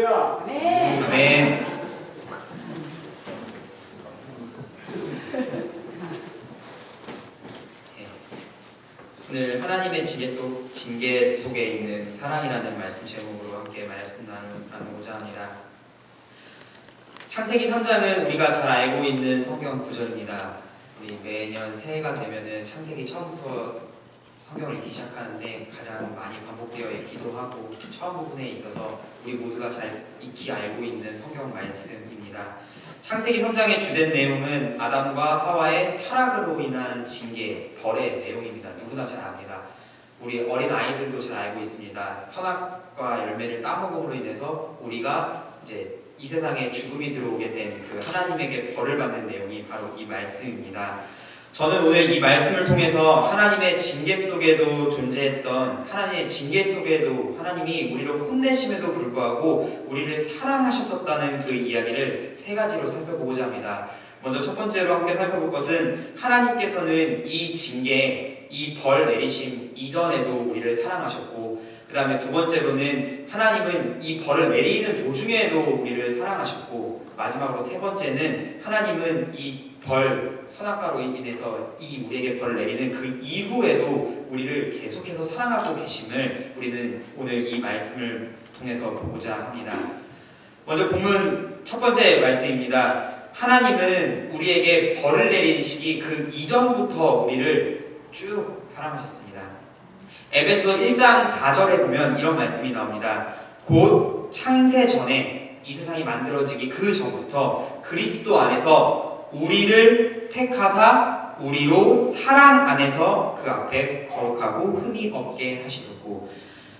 아멘. 아멘. 예. 오늘 하나님의 징계 속 징계 속에 있는 사랑이라는 말씀 제목으로 함께 말씀 나누- 나누고자 합니다. 창세기 3장은 우리가 잘 알고 있는 성경 구절입니다. 우리 매년 새해가 되면은 창세기 처음부터 성경을 읽기 시작하는데 가장 많이 반복되어 읽기도 하고 처음 부분에 있어서 우리 모두가 잘 익히 알고 있는 성경 말씀입니다. 창세기 3장의 주된 내용은 아담과 하와의 타락으로 인한 징계, 벌의 내용입니다. 누구나 잘 압니다. 우리 어린 아이들도 잘 알고 있습니다. 선악과 열매를 따먹음으로 인해서 우리가 이제 이 세상에 죽음이 들어오게 된 그 하나님에게 벌을 받는 내용이 바로 이 말씀입니다. 저는 오늘 이 말씀을 통해서 하나님의 징계 속에도 존재했던 하나님의 징계 속에도 하나님이 우리를 혼내심에도 불구하고 우리를 사랑하셨었다는 그 이야기를 세 가지로 살펴보고자 합니다. 먼저 첫 번째로 함께 살펴볼 것은 하나님께서는 이 징계, 이 벌 내리심 이전에도 우리를 사랑하셨고 그 다음에 두 번째로는 하나님은 이 벌을 내리는 도중에도 우리를 사랑하셨고 마지막으로 세 번째는 하나님은 이 벌 선악과로 인해서 이 우리에게 벌을 내리는 그 이후에도 우리를 계속해서 사랑하고 계심을 우리는 오늘 이 말씀을 통해서 보고자 합니다. 먼저 본문 첫 번째 말씀입니다. 하나님은 우리에게 벌을 내리시기 그 이전부터 우리를 쭉 사랑하셨습니다. 에베소 1장 4절에 보면 이런 말씀이 나옵니다. 곧 창세 전에 이 세상이 만들어지기 그 전부터 그리스도 안에서 우리를 택하사 우리로 사랑 안에서 그 앞에 거룩하고 흠이 없게 하시고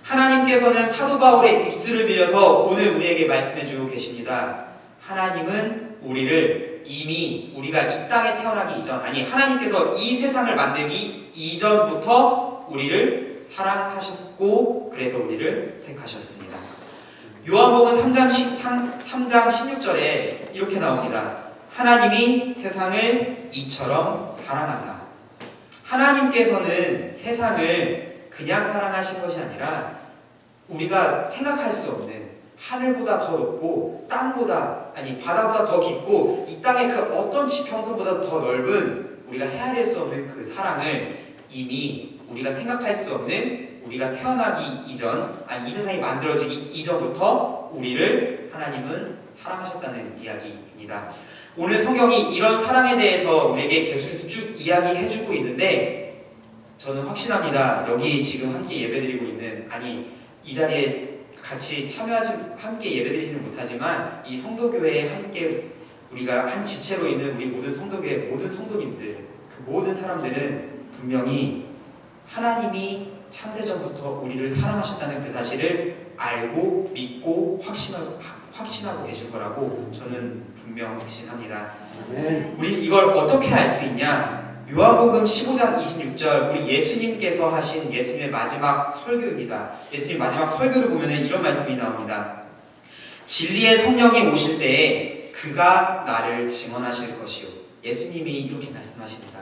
하나님께서는 사도 바울의 입술을 빌려서 오늘 우리에게 말씀해 주고 계십니다. 하나님은 우리를 이미 우리가 이 땅에 태어나기 이전 아니 하나님께서 이 세상을 만들기 이전부터 우리를 사랑하셨고 그래서 우리를 택하셨습니다. 요한복음 3장, 3장 16절에 이렇게 나옵니다. 하나님이 세상을 이처럼 사랑하사 하나님께서는 세상을 그냥 사랑하신 것이 아니라 우리가 생각할 수 없는 하늘보다 더 높고 땅보다 아니 바다보다 더 깊고 이 땅의 그 어떤 지평선보다 더 넓은 우리가 헤아릴 수 없는 그 사랑을 이미 우리가 생각할 수 없는 우리가 태어나기 이전 아니 이 세상이 만들어지기 이전부터 우리를 하나님은 사랑하셨다는 이야기입니다. 오늘 성경이 이런 사랑에 대해서 우리에게 계속해서 쭉 이야기해주고 있는데 저는 확신합니다. 여기 지금 함께 예배드리고 있는 아니 이 자리에 같이 참여하지 함께 예배드리지는 못하지만 이 성도교회에 함께 우리가 한 지체로 있는 우리 모든 성도교회 모든 성도님들 그 모든 사람들은 분명히 하나님이 창세전부터 우리를 사랑하셨다는 그 사실을 알고 믿고 확신하고 확신하고 계실 거라고 저는 분명 확신합니다. 우리 이걸 어떻게 알 수 있냐? 요한복음 15장 26절 우리 예수님께서 하신 예수님의 마지막 설교입니다. 예수님 마지막 설교를 보면 이런 말씀이 나옵니다. 진리의 성령이 오실 때에 그가 나를 증언하실 것이요. 예수님이 이렇게 말씀하십니다.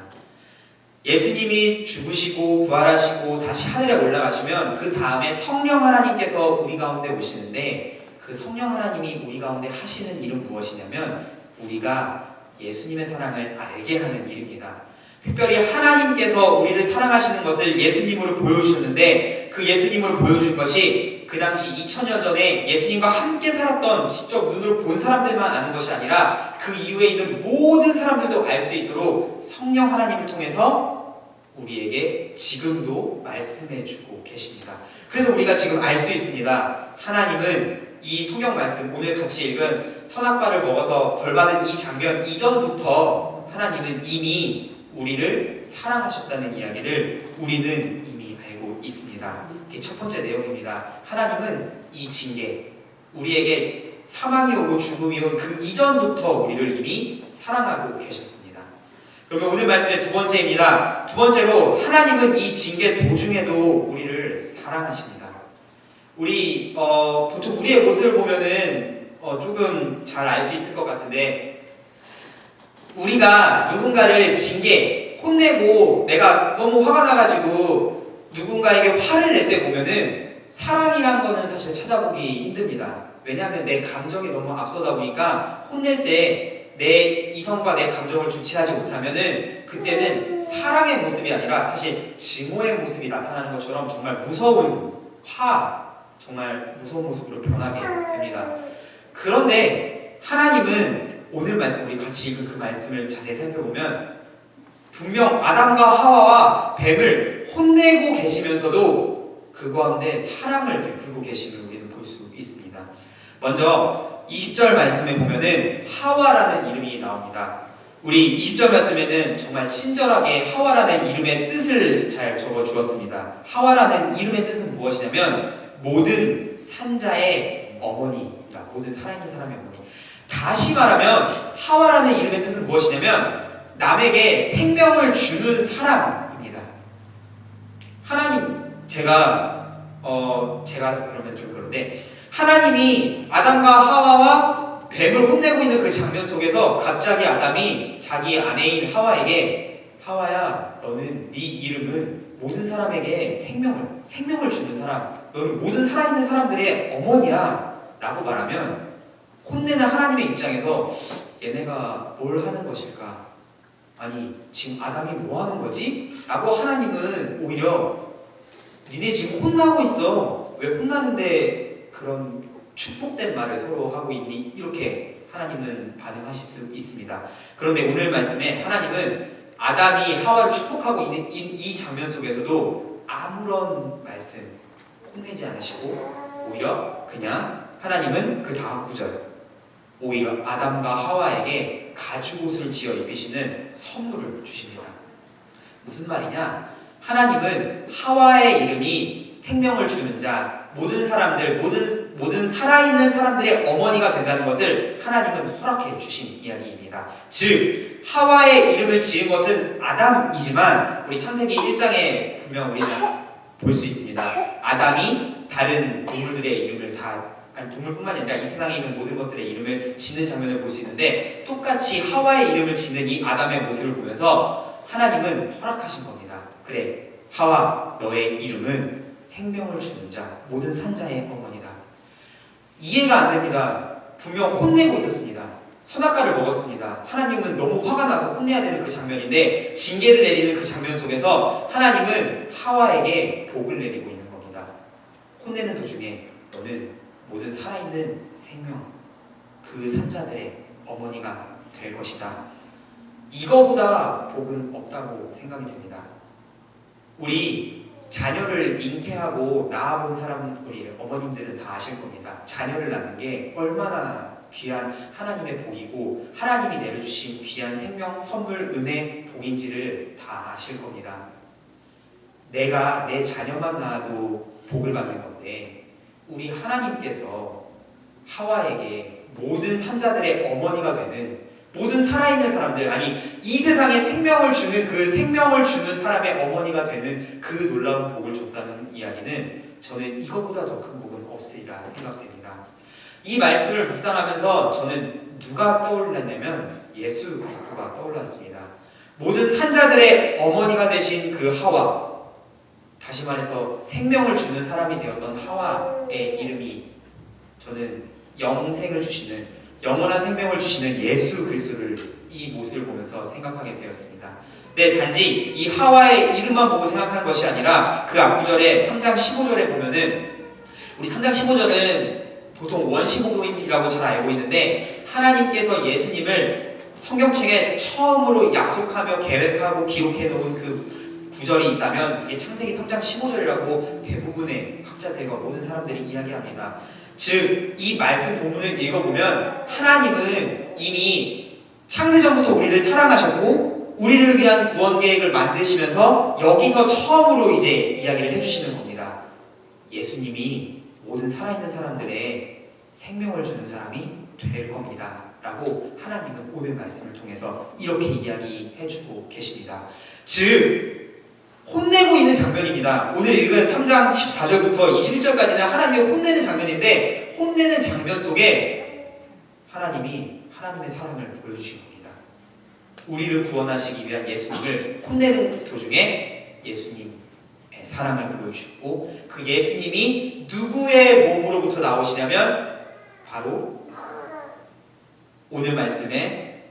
예수님이 죽으시고 부활하시고 다시 하늘에 올라가시면 그 다음에 성령 하나님께서 우리 가운데 오시는데 그 성령 하나님이 우리 가운데 하시는 일은 무엇이냐면 우리가 예수님의 사랑을 알게 하는 일입니다. 특별히 하나님께서 우리를 사랑하시는 것을 예수님으로 보여주셨는데 그 예수님으로 보여준 것이 그 당시 2000년 전에 예수님과 함께 살았던 직접 눈으로 본 사람들만 아는 것이 아니라 그 이후에 있는 모든 사람들도 알 수 있도록 성령 하나님을 통해서 우리에게 지금도 말씀해 주고 계십니다. 그래서 우리가 지금 알 수 있습니다. 하나님은 이 성경 말씀 오늘 같이 읽은 선악과를 먹어서 벌받은 이 장면 이전부터 하나님은 이미 우리를 사랑하셨다는 이야기를 우리는 이미 알고 있습니다. 이게 첫 번째 내용입니다. 하나님은 이 징계, 우리에게 사망이 오고 죽음이 온 그 이전부터 우리를 이미 사랑하고 계셨습니다. 그러면 오늘 말씀의 두 번째입니다. 두 번째로 하나님은 이 징계 도중에도 우리를 사랑하십니다. 우리 어, 보통 우리의 모습을 보면은 어, 조금 잘 알 수 있을 것 같은데 우리가 누군가를 징계, 혼내고 내가 너무 화가 나가지고 누군가에게 화를 낼 때 보면은 사랑이란 거는 사실 찾아보기 힘듭니다. 왜냐하면 내 감정이 너무 앞서다 보니까 혼낼 때 내 이성과 내 감정을 주체하지 못하면은 그때는 사랑의 모습이 아니라 사실 증오의 모습이 나타나는 것처럼 정말 무서운 화, 정말 무서운 모습으로 변하게 됩니다. 그런데 하나님은 오늘 말씀 우리 같이 읽은 그 말씀을 자세히 살펴보면 분명 아담과 하와와 뱀을 혼내고 계시면서도 그 가운데 사랑을 베풀고 계심을 우리는 볼 수 있습니다. 먼저 20절 말씀에 보면은 하와라는 이름이 나옵니다. 우리 20절 말씀에는 정말 친절하게 하와라는 이름의 뜻을 잘 적어 주었습니다. 하와라는 이름의 뜻은 무엇이냐면 모든 산자의 어머니입니다. 모든 살아있는 사람의 어머니. 다시 말하면 하와라는 이름의 뜻은 무엇이냐면 남에게 생명을 주는 사람입니다. 하나님 제가 어 제가 그러면 좀 그런데 하나님이 아담과 하와와 뱀을 혼내고 있는 그 장면 속에서 갑자기 아담이 자기 아내인 하와에게 하와야 너는 네 이름은 모든 사람에게 생명을 생명을 주는 사람 너는 모든 살아있는 사람들의 어머니야 라고 말하면 혼내는 하나님의 입장에서 얘네가 뭘 하는 것일까 아니 지금 아담이 뭐 하는 거지? 라고 하나님은 오히려 니네 지금 혼나고 있어 왜 혼나는데 그런 축복된 말을 서로 하고 있니? 이렇게 하나님은 반응하실 수 있습니다. 그런데 오늘 말씀에 하나님은 아담이 하와를 축복하고 있는 이, 이 장면 속에서도 아무런 말씀 혼내지 않으시고 오히려 그냥 하나님은 그 다음 구절 오히려 아담과 하와에게 가죽옷을 지어 입히시는 선물을 주십니다. 무슨 말이냐? 하나님은 하와의 이름이 생명을 주는 자, 모든 사람들, 모든 모든 살아있는 사람들의 어머니가 된다는 것을 하나님은 허락해 주신 이야기입니다. 즉 하와의 이름을 지은 것은 아담이지만 우리 창세기 1장에 분명 우리는 볼 수 있습니다. 아담이 다른 동물들의 이름을 다 아니 동물뿐만 아니라 이 세상에 있는 모든 것들의 이름을 짓는 장면을 볼 수 있는데 똑같이 하와의 이름을 짓는 이 아담의 모습을 보면서 하나님은 허락하신 겁니다. 그래 하와 너의 이름은 생명을 주는 자 모든 산자의 어머니다. 이해가 안 됩니다. 분명 혼내고 있었습니다. 선악과를 먹었습니다. 하나님은 너무 화가 나서 혼내야 되는 그 장면인데 징계를 내리는 그 장면 속에서 하나님은 하와에게 복을 내리고 있는 겁니다. 혼내는 도중에 너는 모든 살아있는 생명 그 산자들의 어머니가 될 것이다. 이거보다 복은 없다고 생각이 됩니다. 우리 자녀를 잉태하고 낳아본 사람 우리 어머님들은 다 아실 겁니다. 자녀를 낳는 게 얼마나 귀한 하나님의 복이고 하나님이 내려주신 귀한 생명, 선물, 은혜, 복인지를 다 아실 겁니다. 내가 내 자녀만 낳아도 복을 받는 건데 우리 하나님께서 하와에게 모든 산자들의 어머니가 되는 모든 살아있는 사람들, 아니, 이 세상에 생명을 주는 그 생명을 주는 사람의 어머니가 되는 그 놀라운 복을 줬다는 이야기는 저는 이것보다 더 큰 복은 없으리라 생각됩니다. 이 말씀을 묵상하면서 저는 누가 떠올랐냐면 예수 그리스도가 떠올랐습니다. 모든 산자들의 어머니가 되신 그 하와, 다시 말해서 생명을 주는 사람이 되었던 하와의 이름이 저는 영생을 주시는 영원한 생명을 주시는 예수 그리스도를 이 모습을 보면서 생각하게 되었습니다. 네, 단지 이 하와의 이름만 보고 생각하는 것이 아니라 그 앞구절에 3장 15절에 보면은 우리 3장 15절은 보통 원시복음이라고 잘 알고 있는데 하나님께서 예수님을 성경책에 처음으로 약속하며 계획하고 기록해 놓은 그 구절이 있다면 이게 창세기 3장 15절이라고 대부분의 학자들과 모든 사람들이 이야기합니다. 즉, 이 말씀 본문을 읽어보면 하나님은 이미 창세전부터 우리를 사랑하셨고 우리를 위한 구원 계획을 만드시면서 여기서 처음으로 이제 이야기를 해주시는 겁니다. 예수님이 모든 살아있는 사람들의 생명을 주는 사람이 될 겁니다. 라고 하나님은 오늘 말씀을 통해서 이렇게 이야기해주고 계십니다. 즉, 혼내고 있는 장면입니다. 오늘 읽은 3장 14절부터 21절까지는 하나님이 혼내는 장면인데 혼내는 장면 속에 하나님이 하나님의 사랑을 보여주신 겁니다. 우리를 구원하시기 위한 예수님을 혼내는 도중에 예수님의 네, 사랑을 보여주셨고 그 예수님이 누구의 몸으로부터 나오시냐면 바로 오늘 말씀에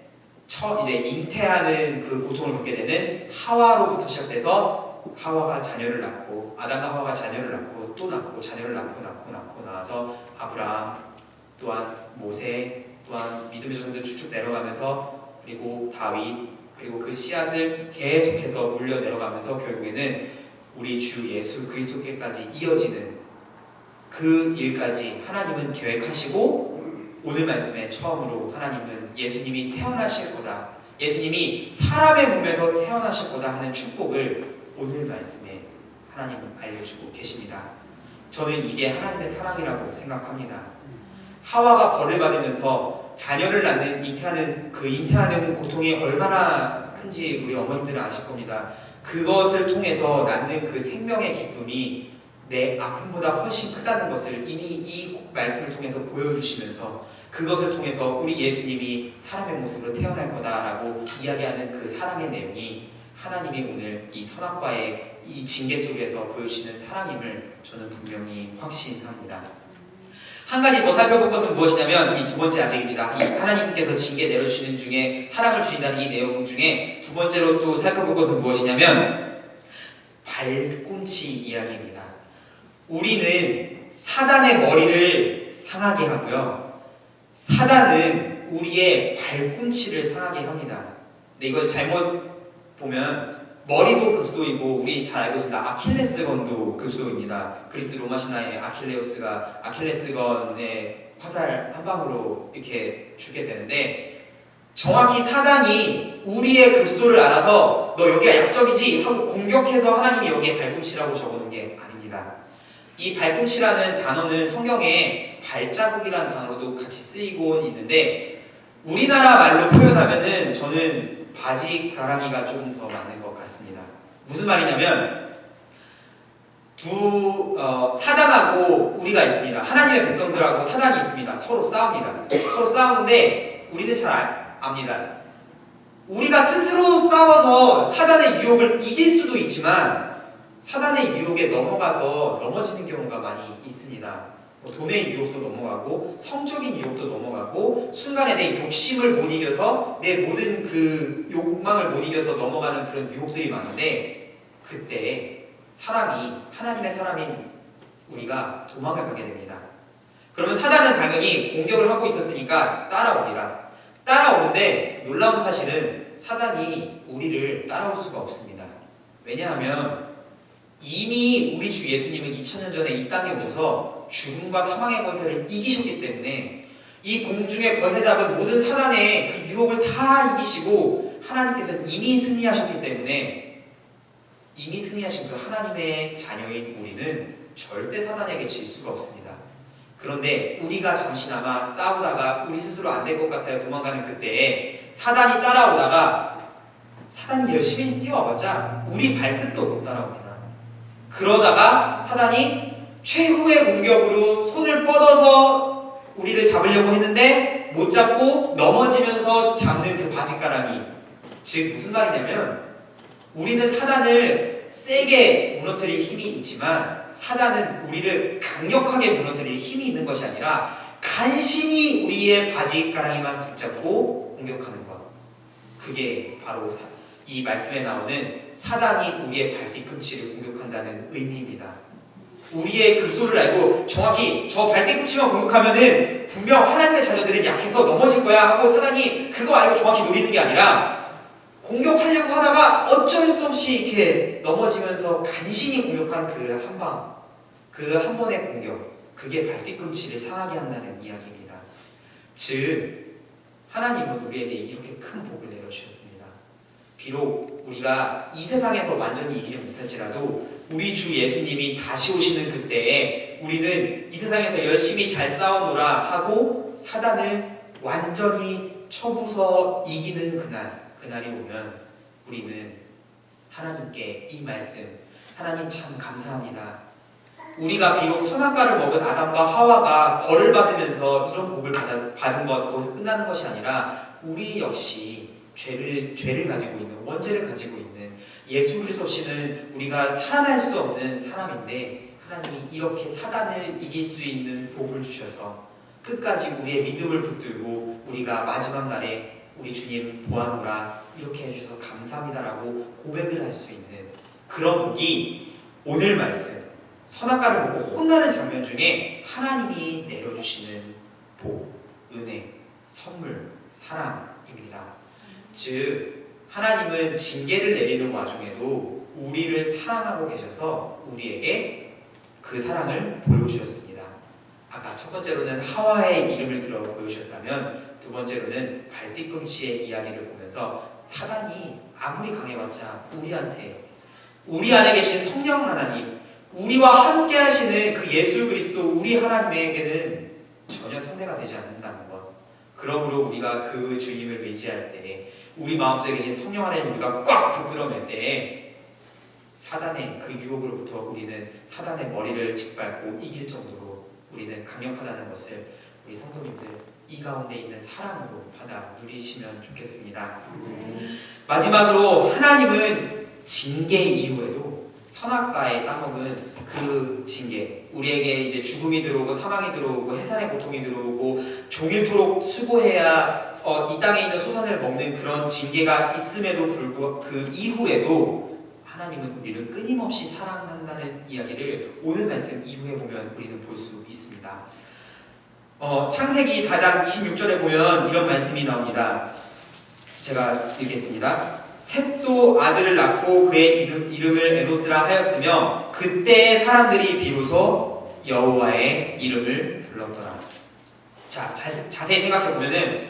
처 이제 잉태하는 그 고통을 겪게 되는 하와로부터 시작돼서 하와가 자녀를 낳고 아담과 하와가 자녀를 낳고 또 낳고 자녀를 낳고 낳고 낳고 나와서 아브라함 또한 모세 또한 믿음의 조상들 쭉쭉 내려가면서 그리고 다윗 그리고 그 씨앗을 계속해서 물려 내려가면서 결국에는 우리 주 예수 그리스도께까지 이어지는 그 일까지 하나님은 계획하시고 오늘 말씀에 처음으로 하나님은 예수님이 태어나실 거다. 예수님이 사람의 몸에서 태어나실 거다 하는 축복을 오늘 말씀에 하나님은 알려주고 계십니다. 저는 이게 하나님의 사랑이라고 생각합니다. 하와가 벌을 받으면서 자녀를 낳는 잉태하는 그 잉태하는 고통이 얼마나 큰지 우리 어머님들은 아실 겁니다. 그것을 통해서 낳는 그 생명의 기쁨이 내 아픔보다 훨씬 크다는 것을 이미 이 말씀을 통해서 보여주시면서 그것을 통해서 우리 예수님이 사람의 모습으로 태어날 거다라고 이야기하는 그 사랑의 내용이 하나님이 오늘 이 선악과의 이 징계 속에서 보여주시는 사랑임을 저는 분명히 확신합니다. 한 가지 더 살펴볼 것은 무엇이냐면 이 두 번째 아직입니다. 이 하나님께서 징계 내려주시는 중에 사랑을 주신다는 이 내용 중에 두 번째로 또 살펴볼 것은 무엇이냐면 발꿈치 이야기입니다. 우리는 사단의 머리를 상하게 하고요. 사단은 우리의 발꿈치를 상하게 합니다. 근데 이걸 잘못 보면 머리도 급소이고 우리 잘 알고 있습니다. 아킬레스건도 급소입니다. 그리스 로마 신화의 아킬레우스가 아킬레스건의 화살 한 방으로 이렇게 죽게 되는데 정확히 사단이 우리의 급소를 알아서 너 여기가 약점이지 하고 공격해서 하나님이 여기에 발꿈치라고 적어놓은 게 아닙니다. 이 발꿈치라는 단어는 성경에 발자국이라는 단어로도 같이 쓰이곤 있는데 우리나라 말로 표현하면은 저는 바지 가랑이가 조금 더 맞는 것 같습니다. 무슨 말이냐면 두 어, 사단하고 우리가 있습니다. 하나님의 백성들하고 사단이 있습니다. 서로 싸웁니다. 서로 싸우는데 우리는 잘 아- 압니다. 우리가 스스로 싸워서 사단의 유혹을 이길 수도 있지만 사단의 유혹에 넘어가서 넘어지는 경우가 많이 있습니다. 뭐 돈의 유혹도 넘어가고 성적인 유혹도 넘어가고 순간에 내 욕심을 못 이겨서 내 모든 그 욕망을 못 이겨서 넘어가는 그런 유혹들이 많은데 그때 사람이 하나님의 사람인 우리가 도망을 가게 됩니다. 그러면 사단은 당연히 공격을 하고 있었으니까 따라옵니다. 따라오는데 놀라운 사실은 사단이 우리를 따라올 수가 없습니다. 왜냐하면 이미 우리 주 예수님은 2000년 전에 이 땅에 오셔서 죽음과 사망의 권세를 이기셨기 때문에 이 공중의 권세 잡은 모든 사단의 그 유혹을 다 이기시고 하나님께서는 이미 승리하셨기 때문에 이미 승리하신 그 하나님의 자녀인 우리는 절대 사단에게 질 수가 없습니다. 그런데 우리가 잠시나마 싸우다가 우리 스스로 안 될 것 같아요 도망가는 그때에 사단이 따라오다가 사단이 열심히 뛰어와봤자 우리 발끝도 못 따라옵니다. 그러다가 사단이 최후의 공격으로 손을 뻗어서 우리를 잡으려고 했는데 못 잡고 넘어지면서 잡는 그 바지가랑이. 즉 무슨 말이냐면 우리는 사단을 세게 무너뜨릴 힘이 있지만 사단은 우리를 강력하게 무너뜨릴 힘이 있는 것이 아니라 간신히 우리의 바지가랑이만 붙잡고 공격하는 것. 그게 바로 사, 이 말씀에 나오는 사단이 우리의 발뒤꿈치를 공격한다는 의미입니다. 우리의 급소를 알고 정확히 저 발뒤꿈치만 공격하면은 분명 하나님의 자녀들은 약해서 넘어질 거야 하고 사단이 그거 알고 정확히 노리는 게 아니라 공격하려고 하다가 어쩔 수 없이 이렇게 넘어지면서 간신히 공격한 그 한 방, 그 한 번의 공격, 그게 발뒤꿈치를 상하게 한다는 이야기입니다. 즉 하나님은 우리에게 이렇게 큰 복을 내려주셨습니다. 비록 우리가 이 세상에서 완전히 이기지 못할지라도 우리 주 예수님이 다시 오시는 그때에 우리는 이 세상에서 열심히 잘 싸워노라 하고 사단을 완전히 쳐부서 이기는 그날, 그날이 오면 우리는 하나님께 이 말씀, 하나님 참 감사합니다. 우리가 비록 선악과를 먹은 아담과 하와가 벌을 받으면서 이런 복을 받아, 받은 것, 거기서 끝나는 것이 아니라 우리 역시 죄를 죄를 가지고 있는 원죄를 가지고 있는 예수 그리스도 없이는 우리가 살아날 수 없는 사람인데 하나님이 이렇게 사단을 이길 수 있는 복을 주셔서 끝까지 우리의 믿음을 붙들고 우리가 마지막 날에 우리 주님 보아노라 이렇게 해주셔서 감사합니다라고 고백을 할 수 있는 그런 복이 오늘 말씀 선악과를 보고 혼나는 장면 중에 하나님이 내려주시는 복, 은혜, 선물, 사랑입니다. 즉 하나님은 징계를 내리는 와중에도 우리를 사랑하고 계셔서 우리에게 그 사랑을 보여주셨습니다. 아까 첫 번째로는 하와의 이름을 들어 보여주셨다면 두 번째로는 발뒤꿈치의 이야기를 보면서 사단이 아무리 강해봤자 우리한테 우리 안에 계신 성령 하나님 우리와 함께 하시는 그 예수 그리스도 우리 하나님에게는 전혀 상대가 되지 않는다는 것. 그러므로 우리가 그 주님을 의지할 때 우리 마음속에 계신 성령 하나님 우리가 꽉 붙들어맬 때 사단의 그 유혹으로부터 우리는 사단의 머리를 짓밟고 이길 정도로 우리는 강력하다는 것을 우리 성도님들 이 가운데 있는 사랑으로 받아 누리시면 좋겠습니다. 마지막으로 하나님은 징계 이후에도 선악과에 따먹은 그 징계 우리에게 이제 죽음이 들어오고 사망이 들어오고 해산의 고통이 들어오고 종일토록 수고해야 어, 이 땅에 있는 소산을 먹는 그런 징계가 있음에도 불구하고 그 이후에도 하나님은 우리를 끊임없이 사랑한다는 이야기를 오늘 말씀 이후에 보면 우리는 볼 수 있습니다. 어, 창세기 4장 26절에 보면 이런 말씀이 나옵니다. 제가 읽겠습니다. 셋도 아들을 낳고 그의 이름, 이름을 에노스라 하였으며 그때 사람들이 비로소 여호와의 이름을 불렀더라. 자, 자세, 자세히 생각해 보면은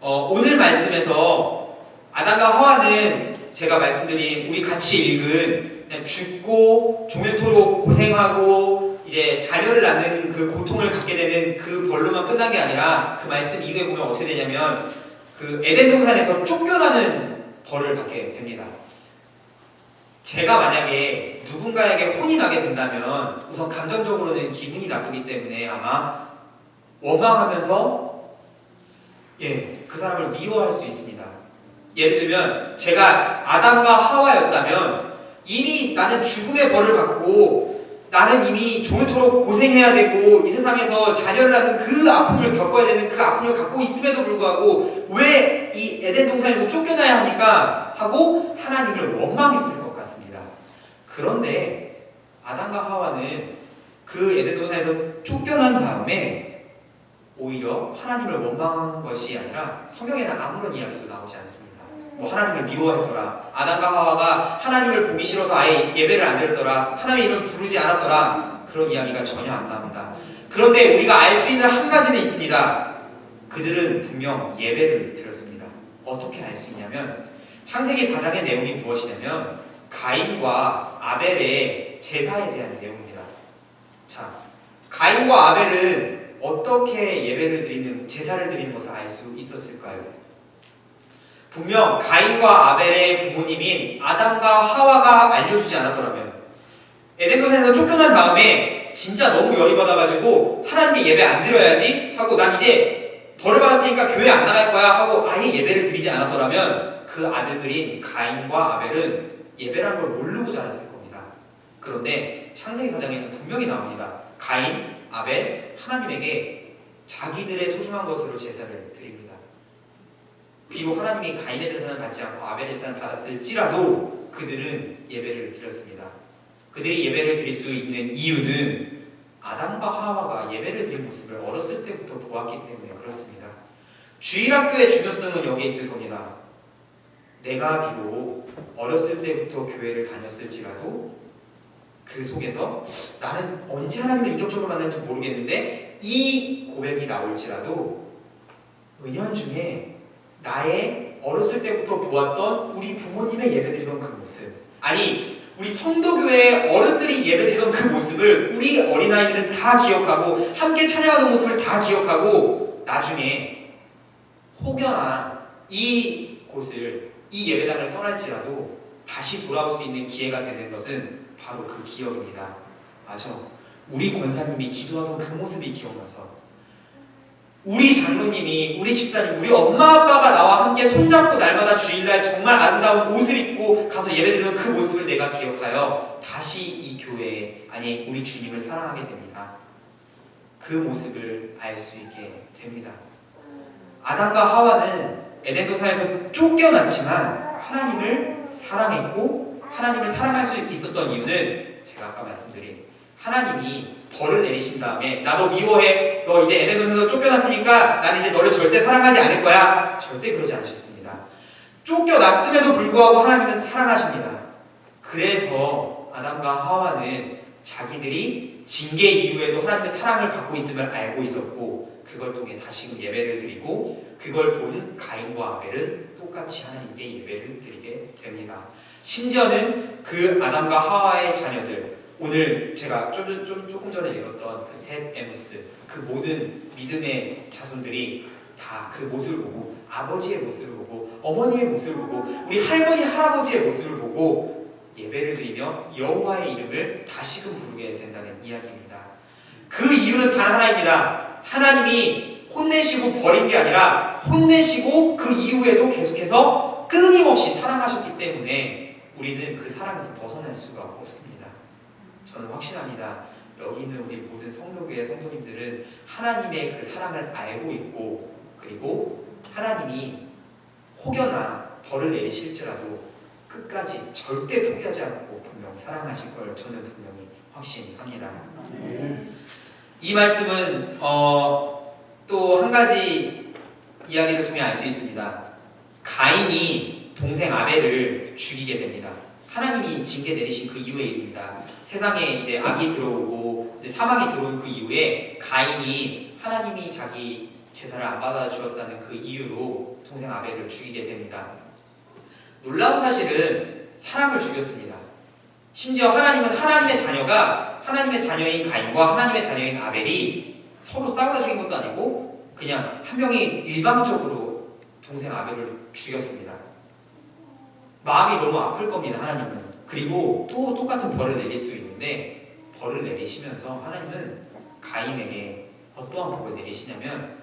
어, 오늘 말씀에서 아담과 하와는 제가 말씀드린 우리 같이 읽은 죽고 종일토록 고생하고 이제 자녀를 낳는 그 고통을 갖게 되는 그 벌로만 끝난 게 아니라 그 말씀 이후에 보면 어떻게 되냐면 그 에덴 동산에서 쫓겨나는 벌을 받게 됩니다. 제가 만약에 누군가에게 혼이 나게 된다면 우선 감정적으로는 기분이 나쁘기 때문에 아마 원망하면서 예, 그 사람을 미워할 수 있습니다. 예를 들면 제가 아담과 하와였다면 이미 나는 죽음의 벌을 받고 나는 이미 종일토록 고생해야 되고 이 세상에서 자녀를 낳는 그 아픔을 겪어야 되는 그 아픔을 갖고 있음에도 불구하고 왜 이 에덴 동산에서 쫓겨나야 합니까? 하고 하나님을 원망했을 것 같습니다. 그런데 아담과 하와는 그 에덴 동산에서 쫓겨난 다음에 오히려 하나님을 원망한 것이 아니라 성경에는 아무런 이야기도 나오지 않습니다. 뭐 하나님을 미워했더라. 아담과 하와가 하나님을 보기 싫어서 아예 예배를 안 드렸더라. 하나님의 이름을 부르지 않았더라. 그런 이야기가 전혀 안 나옵니다. 그런데 우리가 알 수 있는 한 가지는 있습니다. 그들은 분명 예배를 드렸습니다. 어떻게 알 수 있냐면 창세기 4장의 내용이 무엇이냐면 가인과 아벨의 제사에 대한 내용입니다. 자, 가인과 아벨은 어떻게 예배를 드리는 제사를 드리는 것을 알 수 있었을까요? 분명 가인과 아벨의 부모님인 아담과 하와가 알려주지 않았더라면 에덴동산에서 쫓겨난 다음에 진짜 너무 열이 받아가지고 하나님께 예배 안 드려야지 하고 난 이제 벌을 받았으니까 교회 안 나갈 거야 하고 아예 예배를 드리지 않았더라면 그 아들들인 가인과 아벨은 예배라는 걸 모르고 자랐을 겁니다. 그런데 창세기 4장에는 분명히 나옵니다. 가인, 아벨, 하나님에게 자기들의 소중한 것으로 제사를 드립니다. 비록 하나님이 가인의 제사는 받지 않고 아벨의 제사는 받았을지라도 그들은 예배를 드렸습니다. 그들이 예배를 드릴 수 있는 이유는 아담과 하와가 예배를 드린 모습을 어렸을 때부터 보았기 때문에 그렇습니다. 주일학교의 중요성은 여기에 있을 겁니다. 내가 비록 어렸을 때부터 교회를 다녔을지라도 그 속에서 나는 언제 하나님을 인격적으로 만났는지 모르겠는데 이 고백이 나올지라도 은연 중에 나의 어렸을 때부터 보았던 우리 부모님의 예배드리던 그 모습 아니 우리 성도교회 어른들이 예배드리던 그 모습을 우리 어린아이들은 다 기억하고 함께 찬양하던 모습을 다 기억하고 나중에 혹여나 이 곳을 이 예배당을 떠날지라도 다시 돌아올 수 있는 기회가 되는 것은 바로 그 기억입니다. 맞아. 우리 권사님이 기도하던 그 모습이 기억나서 우리 장로님이, 우리 집사님, 우리 엄마 아빠가 나와 함께 손잡고 날마다 주일날 정말 아름다운 옷을 입고 가서 예배드리는 그 모습을 내가 기억하여 다시 이 교회에, 아니, 우리 주님을 사랑하게 됩니다. 그 모습을 알 수 있게 됩니다. 아담과 하와는 에덴 동산에서 쫓겨났지만 하나님을 사랑했고 하나님을 사랑할 수 있었던 이유는 제가 아까 말씀드린 하나님이 벌을 내리신 다음에 나너 미워해 너 이제 에덴 동산에서 쫓겨났으니까 나는 이제 너를 절대 사랑하지 않을 거야 절대 그러지 않으셨습니다. 쫓겨났음에도 불구하고 하나님은 사랑하십니다. 그래서 아담과 하와는 자기들이 징계 이후에도 하나님의 사랑을 받고 있음을 알고 있었고 그걸 통해 다시금 예배를 드리고 그걸 본 가인과 아벨은 똑같이 하나님께 예배를 드리게 됩니다. 심지어는 그 아담과 하와의 자녀들 오늘 제가 좀, 좀, 조금 전에 읽었던 그 셋 에모스 그 모든 믿음의 자손들이 다 그 모습을 보고 아버지의 모습을 보고 어머니의 모습을 보고 우리 할머니 할아버지의 모습을 보고 예배를 드리며 여호와의 이름을 다시금 부르게 된다는 이야기입니다. 그 이유는 단 하나입니다. 하나님이 혼내시고 버린 게 아니라 혼내시고 그 이후에도 계속해서 끊임없이 사랑하셨기 때문에 우리는 그 사랑에서 벗어날 수가 없습니다. 저는 확신합니다. 여기 있는 우리 모든 성도교회 성도님들은 하나님의 그 사랑을 알고 있고 그리고 하나님이 혹여나 벌을 내리실지라도 끝까지 절대 포기하지 않고 분명 사랑하실 걸 저는 분명히 확신합니다. 이 말씀은 어, 또 한 가지 이야기를 통해 알 수 있습니다. 가인이 동생 아벨을 죽이게 됩니다. 하나님이 징계 내리신 그 이후의 일입니다. 세상에 이제 악이 들어오고 사망이 들어온 그 이후에 가인이 하나님이 자기 제사를 안 받아 주었다는 그 이유로 동생 아벨을 죽이게 됩니다. 놀라운 사실은 사람을 죽였습니다. 심지어 하나님은 하나님의 자녀가 하나님의 자녀인 가인과 하나님의 자녀인 아벨이 서로 싸우다 죽인 것도 아니고 그냥 한 명이 일방적으로 동생 아벨을 죽였습니다. 마음이 너무 아플 겁니다. 하나님은 그리고 또 똑같은 벌을 내릴 수 있는데 벌을 내리시면서 하나님은 가인에게 어떠한 복을 내리시냐면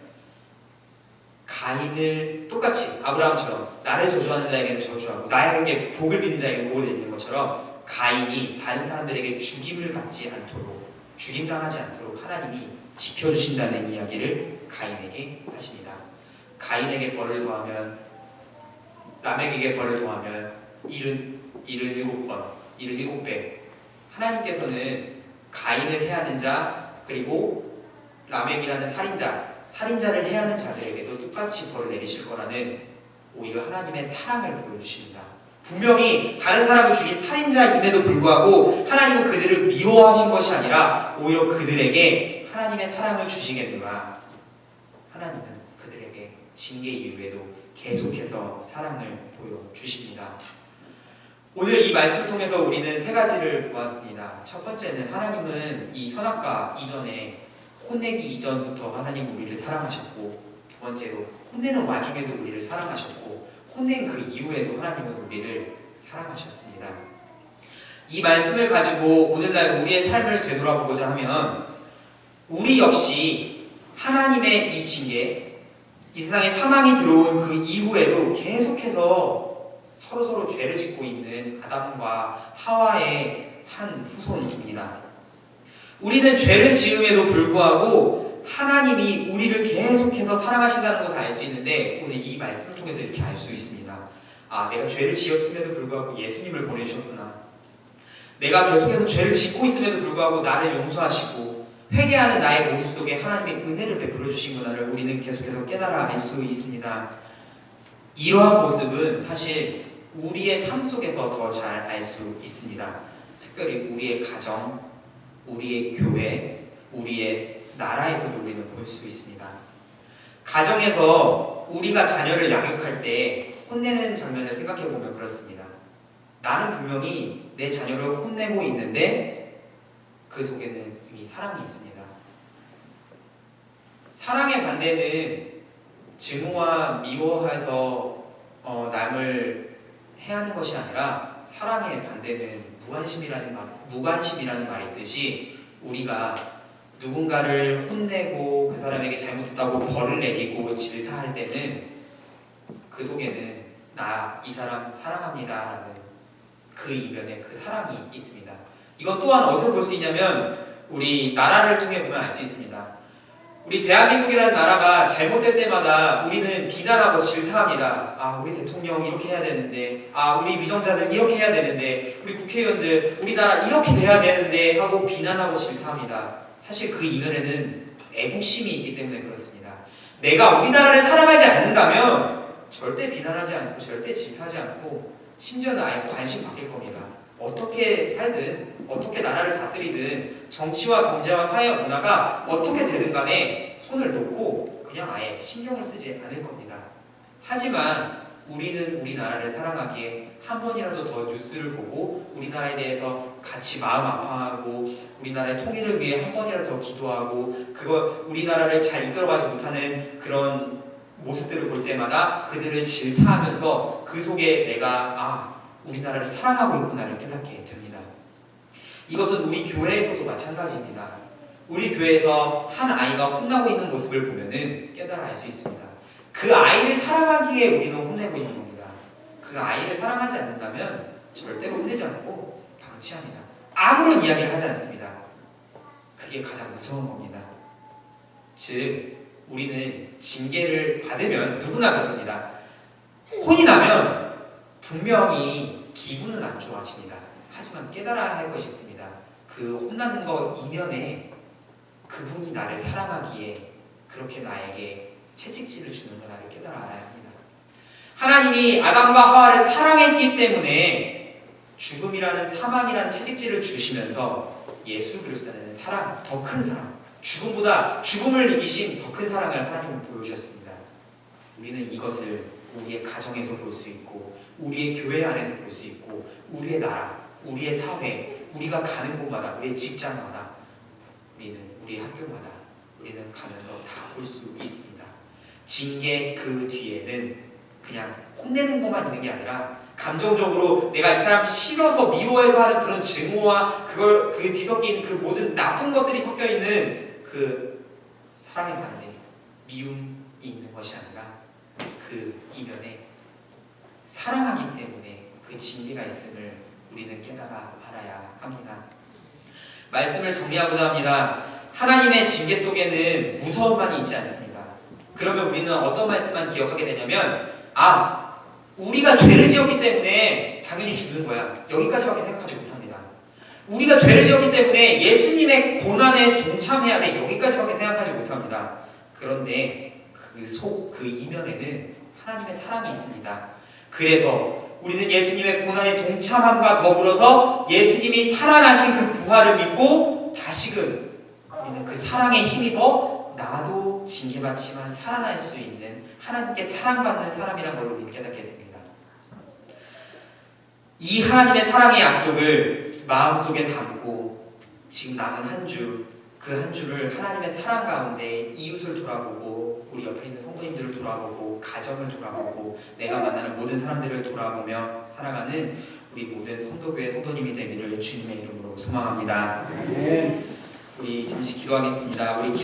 가인을 똑같이 아브라함처럼 나를 저주하는 자에게는 저주하고 나에게 복을 비는 자에게 복을 내리는 것처럼 가인이 다른 사람들에게 죽임을 받지 않도록 죽임당하지 않도록 하나님이 지켜주신다는 이야기를 가인에게 하십니다. 가인에게 벌을 더하면 라멕에게 벌을 더하면 일은 일은 일곱 번, 일은 일곱 배. 하나님께서는 가인을 해하는 자 그리고 라멕이라는 살인자, 살인자를 해하는 자들에게도 똑같이 벌을 내리실 거라는 오히려 하나님의 사랑을 보여주십니다. 분명히 다른 사람을 죽인 살인자임에도 불구하고 하나님은 그들을 미워하신 것이 아니라 오히려 그들에게 하나님의 사랑을 주시겠노라. 하나님은 그들에게 징계 이후에도 계속해서 사랑을 보여주십니다. 오늘 이 말씀을 통해서 우리는 세 가지를 보았습니다. 첫 번째는 하나님은 이 선악과 이전에 혼내기 이전부터 하나님 우리를 사랑하셨고 두 번째로 혼내는 와중에도 우리를 사랑하셨고 혼낸 그 이후에도 하나님은 우리를 사랑하셨습니다. 이 말씀을 가지고 오늘날 우리의 삶을 되돌아보고자 하면 우리 역시 하나님의 이 징계, 이 세상에 사망이 들어온 그 이후에도 계속해서 서로 서로 죄를 짓고 있는 아담과 하와의 한 후손입니다. 우리는 죄를 지음에도 불구하고 하나님이 우리를 계속해서 사랑하신다는 것을 알 수 있는데 오늘 이 말씀을 통해서 이렇게 알 수 있습니다. 아, 내가 죄를 지었음에도 불구하고 예수님을 보내주셨구나. 내가 계속해서 죄를 짓고 있음에도 불구하고 나를 용서하시고 회개하는 나의 모습 속에 하나님의 은혜를 베풀어 주신구나를 우리는 계속해서 깨달아 알 수 있습니다. 이러한 모습은 사실 우리의 삶 속에서 더 잘 알 수 있습니다. 특별히 우리의 가정, 우리의 교회, 우리의 나라에서도 우리는 볼 수 있습니다. 가정에서 우리가 자녀를 양육할 때 혼내는 장면을 생각해 보면 그렇습니다. 나는 분명히 내 자녀를 혼내고 있는데 그 속에는 사랑이 있습니다. 사랑의 반대는 증오와 미워해서 어, 남을 해하는 것이 아니라 사랑의 반대는 무관심이라는 말, 무관심이라는 말이 있듯이 우리가 누군가를 혼내고 그 사람에게 잘못했다고 벌을 내리고 질타할 때는 그 속에는 나 이 사람 사랑합니다라는 그 이면에 그 사랑이 있습니다. 이건 또한 어디서 볼 수 있냐면 우리 나라를 통해 보면 알 수 있습니다. 우리 대한민국이라는 나라가 잘못될 때마다 우리는 비난하고 질타합니다. 아, 우리 대통령 이렇게 해야 되는데, 아, 우리 위정자들 이렇게 해야 되는데, 우리 국회의원들 우리나라 이렇게 돼야 되는데 하고 비난하고 질타합니다. 사실 그 이면에는 애국심이 있기 때문에 그렇습니다. 내가 우리나라를 사랑하지 않는다면 절대 비난하지 않고 절대 질타하지 않고 심지어는 아예 관심 바뀔 겁니다. 어떻게 살든 어떻게 나라를 다스리든 정치와 경제와 사회와 문화가 어떻게 되든 간에 손을 놓고 그냥 아예 신경을 쓰지 않을 겁니다. 하지만 우리는 우리나라를 사랑하기에 한 번이라도 더 뉴스를 보고 우리나라에 대해서 같이 마음 아파하고 우리나라의 통일을 위해 한 번이라도 더 기도하고 그거 우리나라를 잘 이끌어가지 못하는 그런 모습들을 볼 때마다 그들을 질타하면서 그 속에 내가 아 우리나라를 사랑하고 있구나를 깨닫게 됩니다. 이것은 우리 교회에서도 마찬가지입니다. 우리 교회에서 한 아이가 혼나고 있는 모습을 보면은 깨달아 알 수 있습니다. 그 아이를 사랑하기에 우리는 혼내고 있는 겁니다. 그 아이를 사랑하지 않는다면 절대로 혼내지 않고 방치합니다. 아무런 이야기를 하지 않습니다. 그게 가장 무서운 겁니다. 즉, 우리는 징계를 받으면 누구나 그렇습니다. 혼이 나면 분명히 기분은 안 좋아집니다. 하지만 깨달아야 할 것이 있습니다. 그 혼나는 거 이면에 그분이 나를 사랑하기에 그렇게 나에게 채찍질을 주는구나를 깨달아 알아야 합니다. 하나님이 아담과 하와를 사랑했기 때문에 죽음이라는 사망이라는 채찍질을 주시면서 예수 그리스도는 사랑, 더 큰 사랑, 죽음보다 죽음을 이기신 더 큰 사랑을 하나님은 보여주셨습니다. 우리는 이것을 우리의 가정에서 볼 수 있고, 우리의 교회 안에서 볼 수 있고, 우리의 나라, 우리의 사회, 우리가 가는 곳마다, 우리의 직장마다, 우리는 우리의 학교마다, 우리는 가면서 다 볼 수 있습니다. 징계 그 뒤에는 그냥 혼내는 것만 있는 게 아니라 감정적으로 내가 이 사람 싫어서 미워해서 하는 그런 증오와 그걸 그 뒤섞인 그 모든 나쁜 것들이 섞여 있는 그 사랑의 반대 미움이 있는 것이 아니라 그 이면에 사랑하기 때문에 그 징계가 있음을 우리는 깨달아 알아야 합니다. 말씀을 정리하고자 합니다. 하나님의 징계 속에는 무서움만이 있지 않습니다. 그러면 우리는 어떤 말씀만 기억하게 되냐면 아 우리가 죄를 지었기 때문에 당연히 죽는 거야. 여기까지밖에 생각하지 못합니다. 우리가 죄를 지었기 때문에 예수님의 고난에 동참해야 돼. 여기까지밖에 생각하지 못합니다. 그런데 그 속, 그 이면에는 하나님의 사랑이 있습니다. 그래서 우리는 예수님의 고난에 동참함과 더불어서 예수님이 살아나신 그 부활을 믿고 다시금 우리는 그 사랑에 힘입어 나도 징계받지만 살아날 수 있는 하나님께 사랑받는 사람이란 걸 우리는 깨닫게 됩니다. 이 하나님의 사랑의 약속을 마음속에 담고 지금 남은 한 주, 그 한 주를 하나님의 사랑 가운데 이웃을 돌아보고 우리 옆에 있는 성도님들을 돌아보고 가정을 돌아보고 내가 만나는 모든 사람들을 돌아보며 살아가는 우리 모든 성도교회 성도님이 되기를 주님의 이름으로 소망합니다. 우리 잠시 기도하겠습니다. 우리